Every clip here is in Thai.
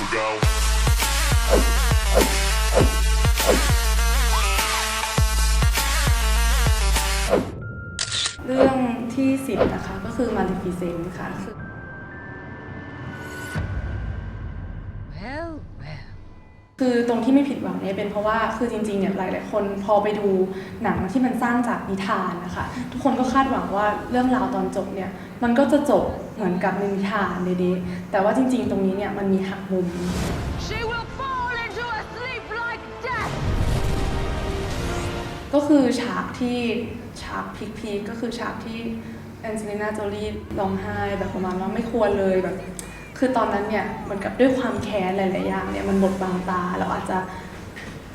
Portugal. เรื่องที่สิบนะคะ ก็คือ Maleficent ค่ะ คือตรงที่ไม่ผิดหวังเนี่ยเป็นเพราะว่าคือจริงๆเนี่ยหลายๆคนพอไปดูหนังที่มันสร้างจากนิทานนะคะทุกคนก็คาดหวังว่าเรื่องราวตอนจบเนี่ยมันก็จะจบเหมือนกับในนิทานเดๆแต่ว่าจริง ๆ ตรงนี้เนี่ยมันมีหักมุม She will fall into a sleep like death. ก็คือฉากที่ฉากพีคพีก็คือฉากที่แอนเจลิน่าโจลีร้องไห้แบบประมาณว่าไม่ควรเลยแบบ คือตอนนั้นเนี่ยเหมือนกับด้วยความแค้นหลายๆอย่างเนี่ยมันบดบังตาเราอาจจะ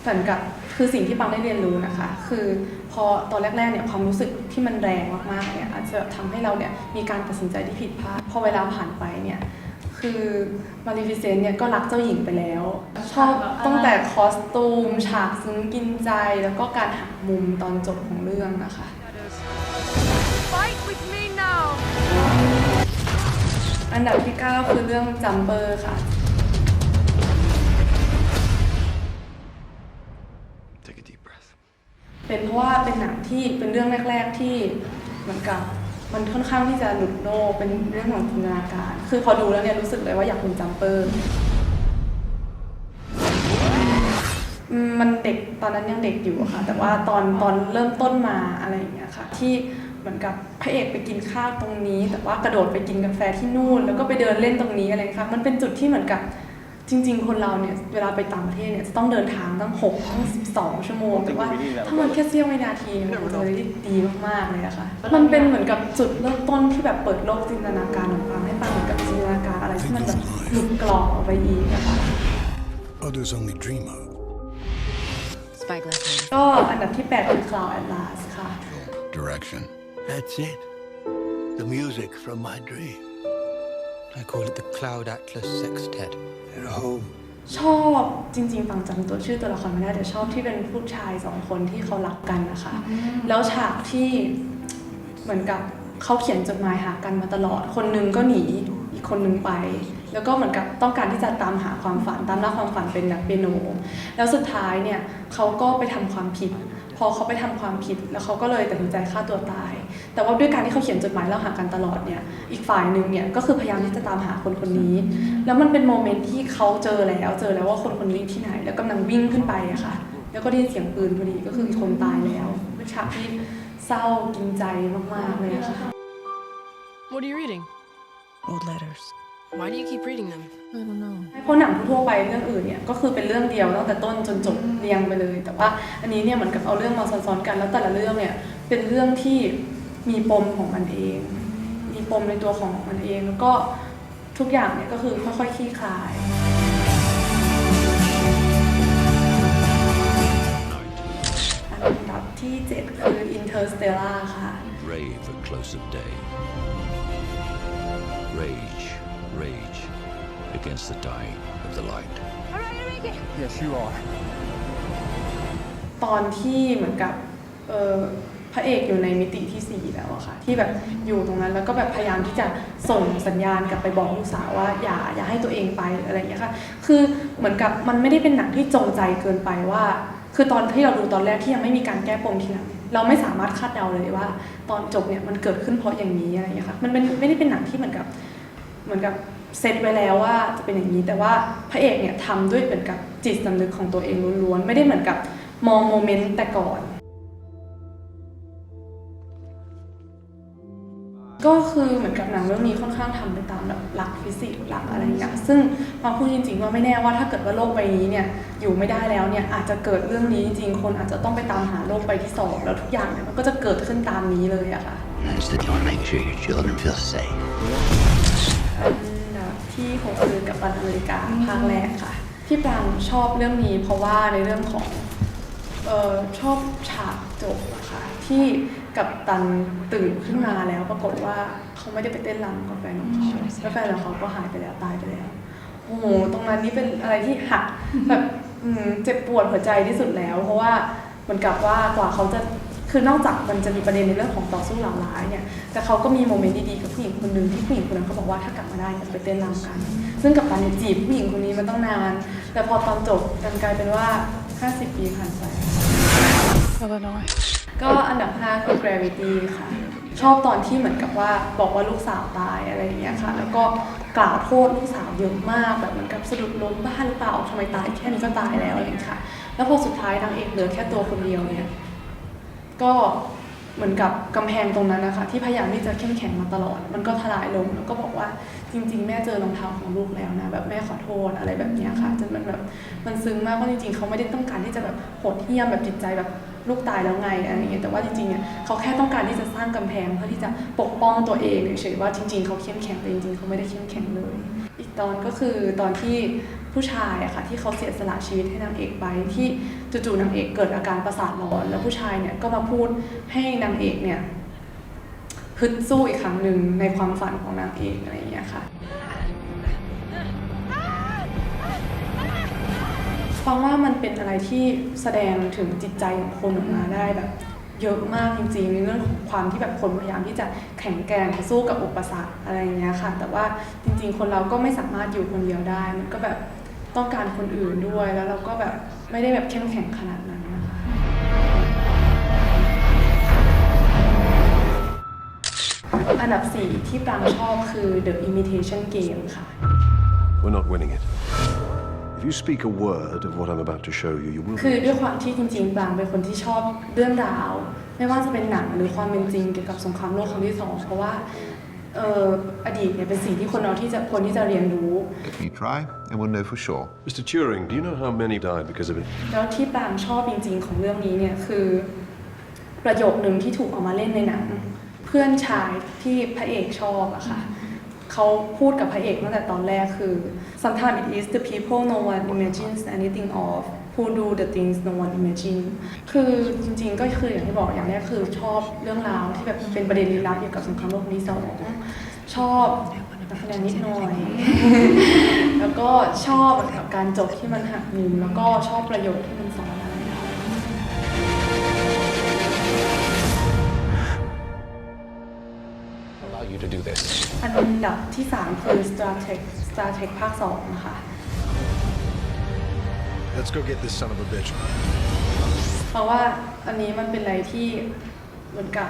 เหมือนกับคือสิ่งที่ปังได้เรียนรู้นะคะ คือพอตอนแรกๆเนี่ยความรู้สึกที่มันแรงมากๆเนี่ยอาจจะทำให้เราเนี่ยมีการตัดสินใจที่ผิดพลาดพอเวลาผ่านไปเนี่ยคือมาริฟิเซนเนี่ยก็รักเจ้าหญิงไปแล้วชอบตั้งแต่คอสตูม ฉากซึ้งกินใจแล้วก็การหักมุมตอนจบของเรื่องนะคะ Fight with me. อันดับที่ 9 คือเรื่องจัมเปอร์ค่ะ Take a deep breath. เป็นเพราะว่าเป็นหนังที่เป็นเรื่องแรก ๆที่เหมือนกับมันค่อนข้างที่จะหลุดโลกเป็นเรื่องของจินตนาการ คือพอดูแล้วเนี่ยรู้สึกเลยว่าอยากเป็นจัมเปอร์อืมมันเด็กตอนนั้นยังเด็กอยู่อะค่ะ แต่ว่าตอนตอนเริ่มต้นมาอะไรอย่างเงี้ยค่ะ ที่ เหมือนกับพระเอกไปกินข้าวตรงนี้ แต่ว่ากระโดดไปกินกาแฟที่นู่น แล้วก็ไปเดินเล่นตรงนี้อะไรค่ะมันเป็นจุดที่เหมือนกับจริง ๆ คนเราเนี่ยเวลาไปต่างประเทศเนี่ยจะต้องเดินทางตั้ง6ตั้ง12 ชั่วโมงแต่ว่าถ้ามันแค่เสี้ยววินาทีเนี่ยมันเลยดีมากๆเลยอะค่ะมันเป็นเหมือนกับจุดเริ่มต้นที่แบบเปิดโลกจินตนาการของปังให้ปังเหมือนกับจินตนาการอะไรที่มันแบบหลุดกรอบออกไปอีกอะค่ะ others only dream of. Spyglass lady. ก็อันดับที่8คือ Cloud Atlas ค่ะ Direction. That's it. The music from my dream. I call it the Cloud Atlas Sextet. At home. ชอบจริงๆฟังจำตัวชื่อตัวละครไม่ได้แต่ชอบที่เป็นผู้ชายสองคนที่เขารักกันนะคะ แล้วฉากที่เหมือนกับเขาเขียนจดหมายหากันมาตลอด คนหนึงก็หนีอีกคนหนึงไป แล้วก็เหมือนกับต้องการที่จะตามหาความฝันตามล่าความฝันเป็นนักเปียโน แล้วสุดท้ายเนี่ยเขาก็ไปทำความผิด พอเขาไปทำความผิดแล้วเขาก็เลยตัดสินใจฆ่าตัวตาย แต่ว่าด้วยการที่เขาเขียนจดหมายเล่าหากันตลอดเนี่ย อีกฝ่ายหนึ่งเนี่ยก็คือพยายามที่จะตามหาคนคนนี้ แล้วมันเป็นโมเมนต์ที่เขาเจอแล้ว เจอแล้วว่าคนคนนี้อยู่ที่ไหน แล้วกำลังวิ่งขึ้นไปอะค่ะ แล้วก็ได้ยินเสียงปืนพอดีก็คือมีคนตายแล้วเป็นฉากที่เศร้ากินใจมากๆเลยอะค่ะ What are you reading? Old letters. Why do you keep reading them? I don't know. เพราะหนังทั่วๆไปเรื่องอื่นเนี่ยก็คือเป็นเรื่องเดียวตั้งแต่ต้นจนจบเรียงไปเลย แต่ว่าอันนี้เนี่ยเหมือนกับเอาเรื่องมาซ้อนๆกันแล้วแต่ละเรื่องเนี่ยเป็นเรื่องที่มีปมของมันเอง มีปมในตัวของมันเอง แล้วก็ทุกอย่างเนี่ยก็คือค่อยๆคลี่คลาย อันดับที่ 7 คือ Interstellar ค่ะ Brave at close of day. Rage, rage against the dying of the light. Yes, you are. ตอนที่เหมือนกับเอ่อพระเอกอยู่ในมิติที่ 4 แล้วอะค่ะ ที่แบบอยู่ตรงนั้นแล้วก็แบบพยายามที่จะส่งสัญญาณกลับไปบอกลูกสาวว่าอย่าอย่าให้ตัวเองไปอะไรอย่างเงี้ยค่ะ คือเหมือนกับมันไม่ได้เป็นหนังที่จงใจเกินไปว่า คือตอนที่เราดูตอนแรกที่ยังไม่มีการแก้ปมทีหลังเราไม่สามารถคาดเดาเลยว่า ตอนจบเนี่ยมันเกิดขึ้นเพราะอย่างนี้อะไรอย่างเงี้ยค่ะ มันเป็นไม่ได้เป็นหนังที่เหมือนกับ เหมือนกับเซตไว้แล้วว่าจะเป็นอย่างนี้ แต่ว่าพระเอกเนี่ยทำด้วยเหมือนกับจิตสำนึกของตัวเองล้วนๆ ไม่ได้เหมือนกับมองโมเมนต์แต่ก่อน ก็คือเหมือนกับหนังเรื่องนี้ค่อนข้างทำไปตามแบบหลักฟิสิกส์หลักอะไรอย่างเงี้ยซึ่งบาพูดจริงๆว่าไม่แน่ว่าถ้าเกิดว่าโลกใบนี้เนี่ยอยู่ไม่ได้แล้วเนี่ยอาจจะเกิดเรื่องนี้จริงๆ คนอาจจะต้องไปตามหาโลกใบที่สองแล้วทุกอย่างเนี่ยมันก็จะเกิดขึ้นตามนี้เลยอะค่ะ อันดับที่หกคือกับตันอเมริกาภาคแรกค่ะ พี่ปรางชอบเรื่องนี้เพราะว่าในเรื่องของเออชอบฉากจบอะค่ะที่กับตันตื่นขึ้นมาแล้วปรากฏว่าเขาไม่ได้ไปเต้นรำกับแฟนของเขาแล้วแฟนของเขาก็หายไปแล้วตายไปแล้วโอ้โหตรงนั้นนี่เป็นอะไรที่หักแบบอืมเจ็บปวดหัวใจที่สุดแล้ว เพราะว่าเหมือนกับว่ากว่าเขาจะ คือนอกจากมันจะมีประเด็นในเรื่องของต่อสู้เหล่าร้ายเนี่ยแต่เขาก็มีโมเมนต์ดีๆกับผู้หญิงคนหนึ่งที่ผู้หญิงคนนั้นเขาบอกว่าถ้ากลับมาได้จะไปเต้นรำกัน ซึ่งกับตันที่จีบผู้หญิงคนนี้มาตั้งนาน แต่พอตอนจบดันกลายเป็นว่า 50 ปีผ่านไป Illinois. ก็อันดับ 5 คือ Gravity ค่ะ ชอบตอนที่เหมือนกับว่าบอกว่าลูกสาวตายอะไรอย่างเงี้ยค่ะ แล้วก็กล่าวโทษลูกสาวเยอะมากแบบเหมือนกับสะดุดล้มบ้านหรือเปล่าทำไมตายแค่นี้ก็ตายแล้วอะไรอย่างเงี้ยค่ะ แล้วพอสุดท้ายนางเอกเหลือแค่ตัวคนเดียวเนี่ย ก็เหมือนกับกำแพงตรงนั้นนะคะที่พยายามที่จะเข้มแข็งมาตลอด มันก็ทลายลงแล้วก็บอกว่าจริง ๆ แม่เจอรองเท้าของลูกแล้วนะแบบแม่ขอโทษอะไรแบบนี้ค่ะจนมันแบบมันซึ้งมากว่าะจริงๆเขาไม่ได้ต้องการที่จะแบบโหดเหี้ยมแบบจิตใจแบบลูกตายแล้วไงอะไรอย่างเงี้ยแต่ว่าจริงๆเนี่ยเขาแค่ต้องการที่จะสร้างกำแพงเพื่อที่จะปกป้องตัวเองเฉยๆว่าจริง ๆเขาเข้มแข็งแต่จริงๆเขาไม่ได้เข้มแข็งเลย อีกตอนก็คือตอนที่ ผู้ชายอะค่ะที่เขาเสียสละชีวิตให้นางเอกไปที่จู่ๆนางเอกเกิดอาการประสาทหลอน แล้วผู้ชายเนี่ยก็มาพูดให้นางเอกเนี่ยฮึดสู้อีกครั้งหนึ่งในความฝันของนางเอกอะไรอย่างเงี้ยค่ะฟังว่ามันเป็นอะไรที่แสดงถึงจิตใจของคนออกมาได้แบบ เยอะมากจริงๆในเรื่องของความที่แบบคนพยายามที่จะแข็งแกร่งสู้กับอุปสรรคอะไรอย่างเงี้ยค่ะ แต่ว่าจริง ๆ คนเราก็ไม่สามารถอยู่คนเดียวได้มันก็แบบ ต้องการคนอื่นด้วย แล้วเราก็แบบไม่ได้แบบเข้มแข็งขนาดนั้นนะคะอันดับ 4 ที่ปรางชอบคือ The Imitation Game ค่ะ We're not winning it. If you speak a word of what I'm about to show you, you will. คือด้วยความที่จริงๆปรางเป็นคนที่ชอบเรื่องราว ไม่ว่าจะเป็นหนังหรือความเป็นจริงเกี่ยวกับสงครามโลกครั้งที่สองเพราะว่า เอ่ออดีตเนี่ยเป็นสิ่งที่คนเราที่จะควรที่จะเรียนรู้ If you try, and we'll know for sure. Mr. Turing, do you know how many died because of it? แล้วที่ปรางชอบจริง ๆ ของเรื่องนี้เนี่ยคือ ประโยคหนึ่งที่ถูกเอามาเล่นในหนัง เพื่อนชายที่พระเอกชอบอะค่ะเขาพูดกับพระเอกตั้งแต่ตอนแรกคือ sometimes it is the people no one imagines anything of who do the things no one imagine คือจริงๆก็คืออย่างที่บอกอย่างแรกคือชอบเรื่องราวที่แบบเป็นประเด็นลี้ลับเกี่ยวกับสงครามโลกครั้งที่สองชอบนักแสดงนิดหน่อย แล้วก็ชอบแบบการจบที่มันหักมุมแล้วก็ชอบประโยชน์ที่มันสอนอะไร Allow you to do this. อันดับที่ 3 คือ Star Trek Star Trek ภาค2นะคะ Let's go get this son of a bitch. เพราะว่าอันนี้มันเป็นอะไรที่เหมือนกับ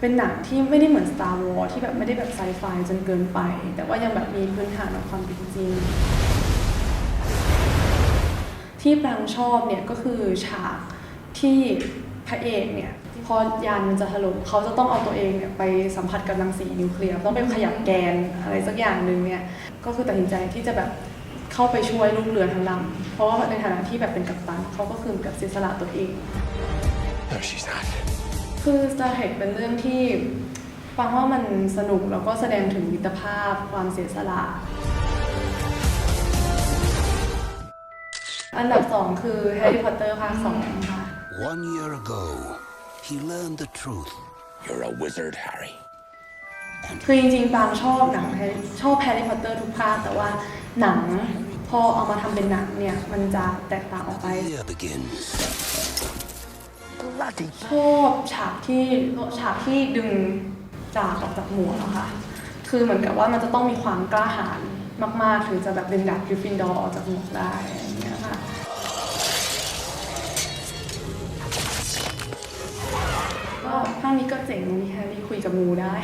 เป็นหนังที่ไม่ได้เหมือน Star Wars ที่แบบไม่ได้แบบไซไฟจนเกินไป แต่ว่ายังแบบมีพื้นฐานของความเป็นจริง ที่ปรางชอบเนี่ยก็คือฉากที่พระเอกเนี่ยพอยานมันจะถล่มเขาจะต้องเอาตัวเองเนี่ยไปสัมผัสกับรังสีนิวเคลียร์ต้องไปขยับแกนอะไรสักอย่างหนึ่งเนี่ยก็คือตัดสินใจที่จะแบบ เข้าไปช่วยลูกเรือทั้งลำเพราะว่าในฐานะที่แบบเป็นกัปตันเขาก็คือกับเสียสละตัวเอง No, she's not. คือ Star Trek เป็นเรื่องที่ฟังว่ามันสนุกแล้วก็แสดงถึงมิตรภาพความเสียสละ อันดับ2คือ Harry Potter ภาค2ค่ะ One year ago, he learned the truth. You're a wizard, Harry. คือจริงๆปางชอบหนัง Harry- ชอบ Harry Potter ทุกภาคแต่ว่าหนังพอเอามาทำเป็นหนังเนี่ย มันจะแตกต่างออกไป Here begins. ชอบฉากที่ฉากที่ดึงจากออกจากหมวกอะค่ะ คือเหมือนกับว่ามันจะต้องมีความกล้าหาญมากๆ ถึงจะแบบดึงดักกริฟฟินดอร์ออกจากหมวกได้างเงี้ยค่ะก็ภาคนี้ก็เจ๋งตรงที่แฮร์รี่คุยกับงูได้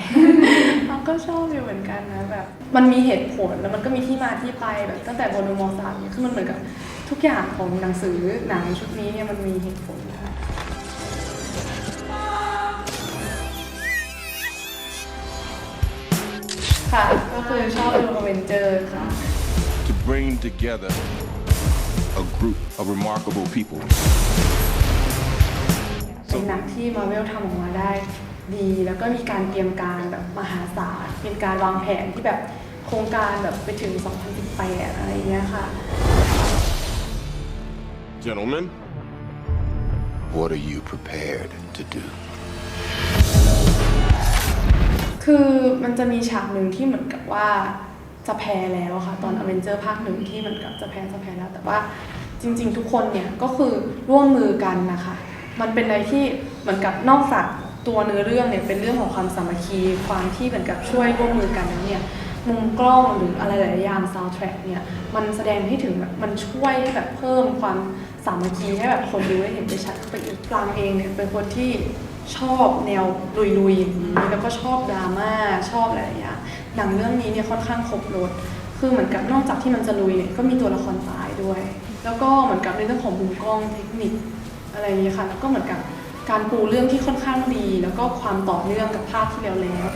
เราก็ชอบอยู่เหมือนกันนะแบบ มันมีเหตุผลแล้วมันก็มีที่มาที่ไปแบบตั้งแต่โบนมอสามเนี่ยคือมันเหมือนกับทุกอย่างของหนังสือหนังชุดนี้เนี่ยมันมีเหตุผลค่ะค่ะก็คือชอบดูอเวนเจอร์ค่ะ to bring together a group of remarkable people. เป็นหนังที่มาเวลทำออกมาได้ดี แล้วก็มีการเตรียมการแบบมหาศาลเป็นการวางแผนที่แบบโครงการแบบไปถึง 2018อะไรอย่างเงี้ยค่ะ Gentlemen, What are you prepared to do? คือมันจะมีฉากหนึ่งที่เหมือนกับว่าจะแพ้แล้วค่ะ ตอนอเวนเจอร์ภาคหนึ่งที่เหมือนกับจะแพ้จะแพ้แล้ว แต่ว่าจริง ๆ ทุกคนเนี่ยก็คือร่วมมือกันนะคะ มันเป็นอะไรที่เหมือนกับนอกจากตัวเนื้อเรื่องเนี่ยเป็นเรื่องของความสามัคคีความที่เหมือนกับช่วยร่วมมือกันแล้วเนี่ยมุมกล้องหรืออะไรหลายอย่าง soundtrack เนี่ยมันแสดงให้ถึงแบบมันช่วยให้แบบเพิ่มความสามัคคีให้แบบคนดูได้เห็นได้ชัดไปอีกปรางเองเนี่ยเป็นคนที่ชอบแนวลุยๆแล้วก็ชอบดราม่าชอบอะไรอย่างหนังเรื่องนี้เนี่ยค่อนข้างครบรถคือเหมือนกับนอกจากที่มันจะลุยเนี่ยก็มีตัวละครตายด้วย แล้วก็เหมือนกับในเรื่องของมุมกล้องเทคนิค อะไรอย่างนี้ค่ะ แล้วก็เหมือนกับการปูเรื่องที่ค่อนข้างดี แล้วก็ความต่อเนื่องกับภาพที่แล้วแล้ว